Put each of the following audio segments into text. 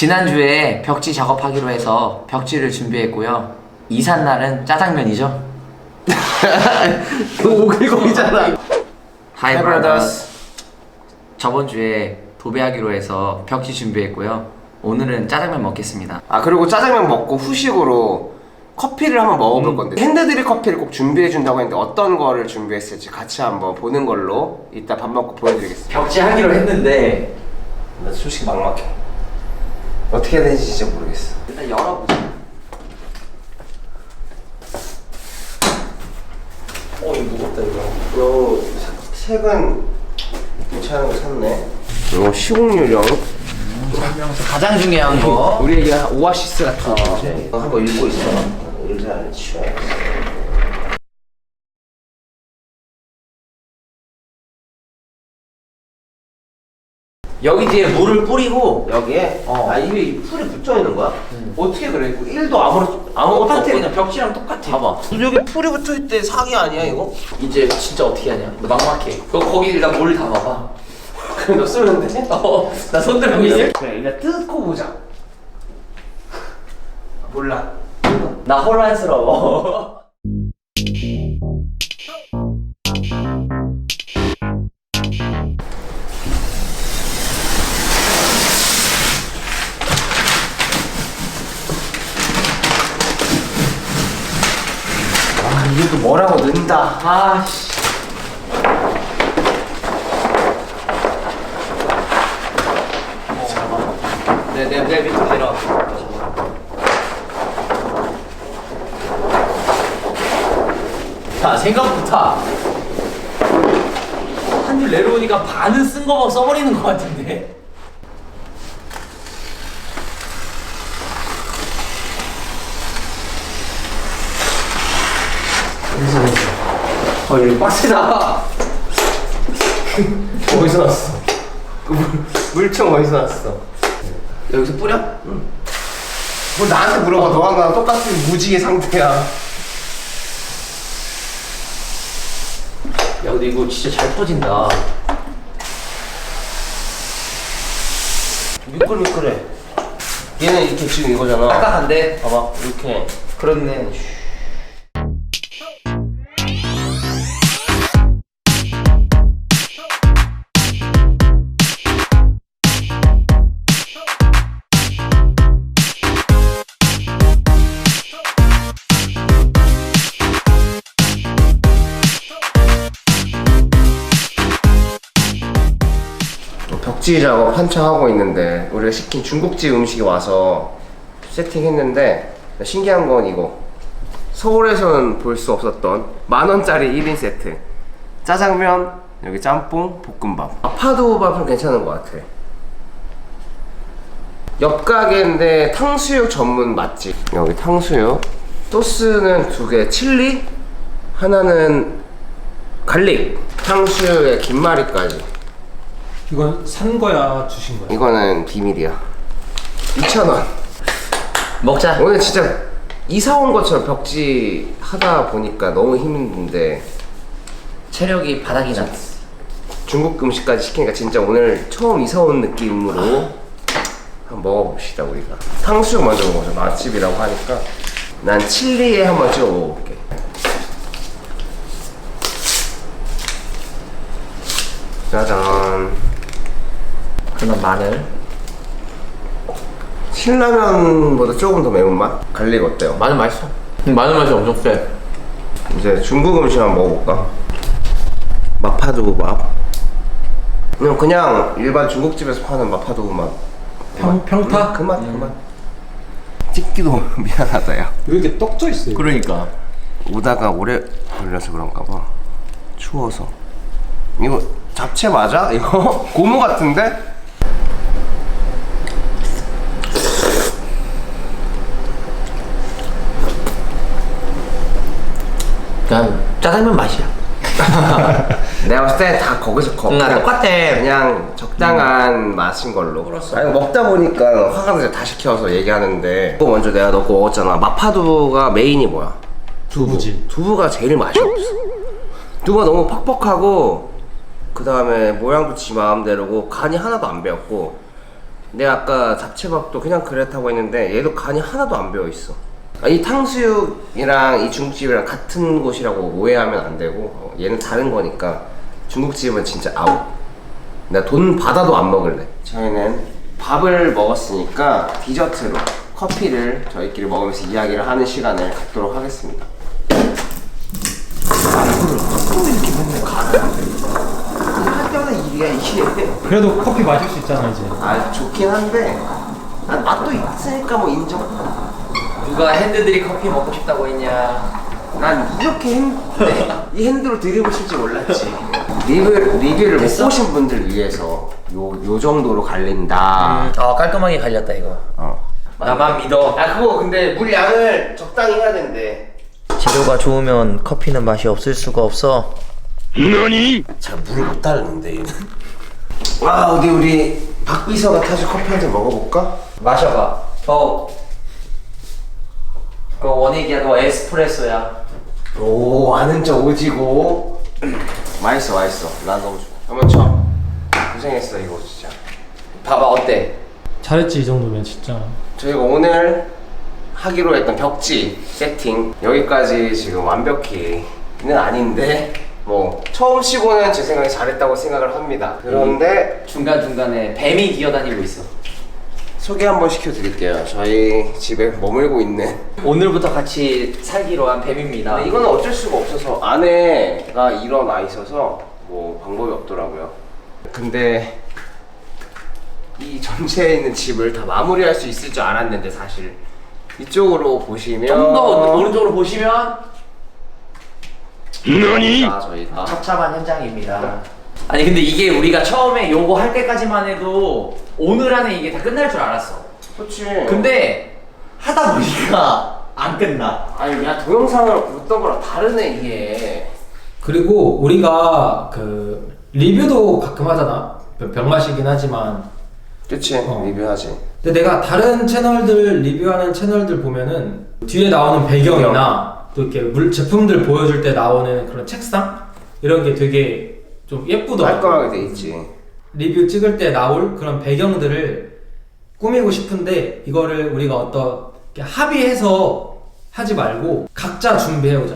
지난주에 벽지 작업하기로 해서 벽지를 준비했고요. 이삿날은 짜장면이죠. 그 오글거리잖아. 하이 Hi, 브라더스. brothers. 저번 주에 도배하기로 해서 벽지 준비했고요. 오늘은 짜장면 먹겠습니다. 아 그리고 짜장면 먹고 후식으로 커피를 한번 먹어볼 건데 핸드드립 커피를 꼭 준비해 준다고 했는데 어떤 거를 준비했을지 같이 한번 보는 걸로 이따 밥 먹고 보여드리겠습니다. 벽지 하기로 했는데 나 솔직히 막막해. 어떻게 해야 되는지 진짜 모르겠어. 일단 열어보자. 어 이거 무겁다 이거. 이거 사- 색은 괜찮은 거 샀네. 이거 시공유령. 가장 중요한 거. 우리 이게 오아시스 같은. 어, 한번 읽고 있어. 의자를 치워야겠 여기 뒤에 물을 뿌리고 여기에 어. 아 이게 이 풀이 붙어 있는 거야? 어떻게 그래? 1도 아무런 아무것도 똑같아 없고 그냥 벽지랑 똑같아. 봐봐. 여기 풀이 붙어 있대 사기 아니야 이거? 이제 진짜 어떻게 하냐? 너 막막해. 거 거기 일단 물 담아봐. 그럼 너 쓰면 돼? 어, 나 손 들고 있어. 그래 일단 뜯고 보자. 몰라. 나 혼란스러워. 이게 또 뭐라고 는다. 아씨. 내, 내, 내 밑으로 내려. 자, 생각보다 한 줄 내려오니까 반은 쓴거 써버리는 것 같은데? 어 여기 빡세다. 어디서 났어? 그 물, 물총 어디서 났어? 여기서 뿌려? 뭐 나한테 물어봐. 너랑 나랑 똑같은 무지의 상태야. 야, 근데 이거 진짜 잘 터진다. 미끌미끌해. 얘는 이렇게 지금 이거잖아. 딱딱한데? 봐봐 이렇게. 그렇네. 벽지 작업 한창 하고 있는데 우리가 시킨 중국집 음식이 와서 세팅했는데 신기한 건 이거. 서울에서는 볼 수 없었던 만 원짜리 1인 세트. 짜장면 여기 짬뽕 볶음밥. 마파두밥은 괜찮은 것 같아. 옆 가게인데 탕수육 전문 맛집. 여기 탕수육. 소스는 두 개. 칠리? 하나는 갈릭. 탕수육에 김말이까지 이건 산 거야 주신 거야? 이거는 비밀이야. 2,000원. 먹자. 오늘 진짜 이사 온 것처럼 벽지 하다 보니까 너무 힘든데 체력이 바닥이 났어. 중국 음식까지 시키니까 진짜 오늘 처음 이사 온 느낌으로 한번 먹어봅시다 우리가. 탕수육 먼저 먹어보자. 맛집이라고 하니까 난 칠리에 한번 찍어 먹어볼게. 짜잔. 그러면 마늘. 신라면보다 조금 더 매운맛? 갈릭 어때요? 마늘 맛있어. 마늘 맛이 엄청 세. 이제 중국 음식 한번 먹어볼까? 마파두부밥. 그냥 그냥 일반 중국집에서 파는 마파두부밥. 평- 평타? 그 맛 그 맛. 찍기도 미안하다 야. 왜 이렇게 떡져 있어요? 그러니까. 오다가 오래 걸려서 그런가 봐. 추워서. 이거 잡채 맞아? 이거 고무 같은데? 짜장면 맛이야. 내가 봤을 때 다 거기서 거. 응, 아, 그냥- 똑같아. 그냥 적당한 맛인 걸로. 그렇소. 아니 먹다 보니까 화가 나서 다 시켜서 얘기하는데. 그거 먼저 내가 넣고 먹었잖아. 마파두가 메인이 뭐야? 두부지. 두부가 제일 맛이 없어. 두부가 너무 퍽퍽하고 그 다음에 모양도 지 마음대로고 간이 하나도 안 배웠고 내가 아까 잡채밥도 그냥 그랬다고 했는데 얘도 간이 하나도 안 배어 있어. 아, 이 탕수육이랑 이 중국집이랑 같은 곳이라고 오해하면 안 되고 어, 얘는 다른 거니까 중국집은 진짜 아웃. 나 돈 받아도 안 먹을래. 저희는 밥을 먹었으니까 디저트로 커피를 저희끼리 먹으면서 이야기를 하는 시간을 갖도록 하겠습니다. 아, 이거를 또 이렇게 맨날 가라. 할 때마다 일이야 이게. 그래도 커피 마실 수 있잖아 이제. 아 좋긴 한데 아, 맛도 있으니까 뭐 인정. 누가 핸드들이 커피 먹고 싶다고 했냐? 난 이렇게 핸, 이 핸드로 드리블칠 줄 몰랐지. 리뷰, 리뷰를 못 보신 분들 위해서 요, 요 정도로 갈린다. 아 깔끔하게 갈렸다 이거. 어. 나만 믿어. 아 그거 근데 물 양을 적당히 해야 된대. 재료가 좋으면 커피는 맛이 없을 수가 없어. 잘 물을 못 따르는데 얘는. 와 어디 우리 박 비서가 타줄 커피 한 잔 먹어볼까? 마셔봐. 저. 그 원액이야, 너 에스프레소야. 오 아는 척 오지고. 맛있어 맛있어. 난 너무 좋아. 한번 쳐. 고생했어 이거 진짜. 봐봐 어때? 잘했지 이 정도면 진짜. 저희가 오늘 하기로 했던 벽지 세팅 여기까지 지금 완벽히는 아닌데 뭐 처음 치고는 제 생각에 잘했다고 생각을 합니다. 그런데 중간 중간에 뱀이 기어다니고 있어. 소개 한번 시켜드릴게요. 저희 집에 머물고 있는 오늘부터 같이 살기로 한 뱀입니다. 이거는 어쩔 수가 없어서 아내가 일어나 있어서 뭐 방법이 없더라고요. 근데 이 전체에 있는 집을 다 마무리할 수 있을 줄 알았는데 사실 이쪽으로 보시면 좀 더 오른쪽으로 보시면 아, 저희가 처참한 현장입니다. 아니 근데 이게 우리가 처음에 요거 할 때까지만 해도 오늘 안에 이게 다 끝날 줄 알았어. 그렇지. 근데 하다 보니까 안 끝나. 아니 야 동영상으로 봤던 거랑 다르네 이게. 그리고 우리가 그 리뷰도 가끔 하잖아. 병맛이긴 하지만. 그치 어. 리뷰하지. 근데 내가 다른 채널들 리뷰하는 채널들 보면은 뒤에 나오는 배경이나 또 이렇게 물 제품들 보여줄 때 나오는 그런 책상 이런 게 되게 좀 예쁘더라고. 깔끔하게 돼 있지. 리뷰 찍을 때 나올 그런 배경들을 꾸미고 싶은데 이거를 우리가 어떻게 합의해서 하지 말고 각자 준비해오자.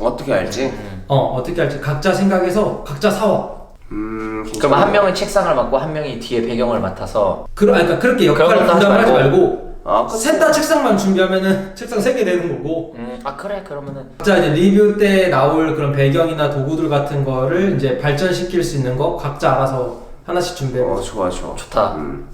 어떻게 알지? 어 어떻게 할지 각자 생각해서 각자 사와. 음. 그럼 한 명은 책상을 맡고 한 명이 뒤에 배경을 맡아서 그러, 아니, 그러니까 그렇게 역할을 그런 것도 하지 분담하지 말고. 아 그치. 셋다 책상만 준비하면은 책상 세개 되는 거고 음, 아 그래 그러면은 각자 이제 리뷰 때 나올 그런 배경이나 도구들 같은 거를 이제 발전시킬 수 있는 거 각자 알아서 하나씩 준비해. 어 좋아 좋아. 좋다. 음.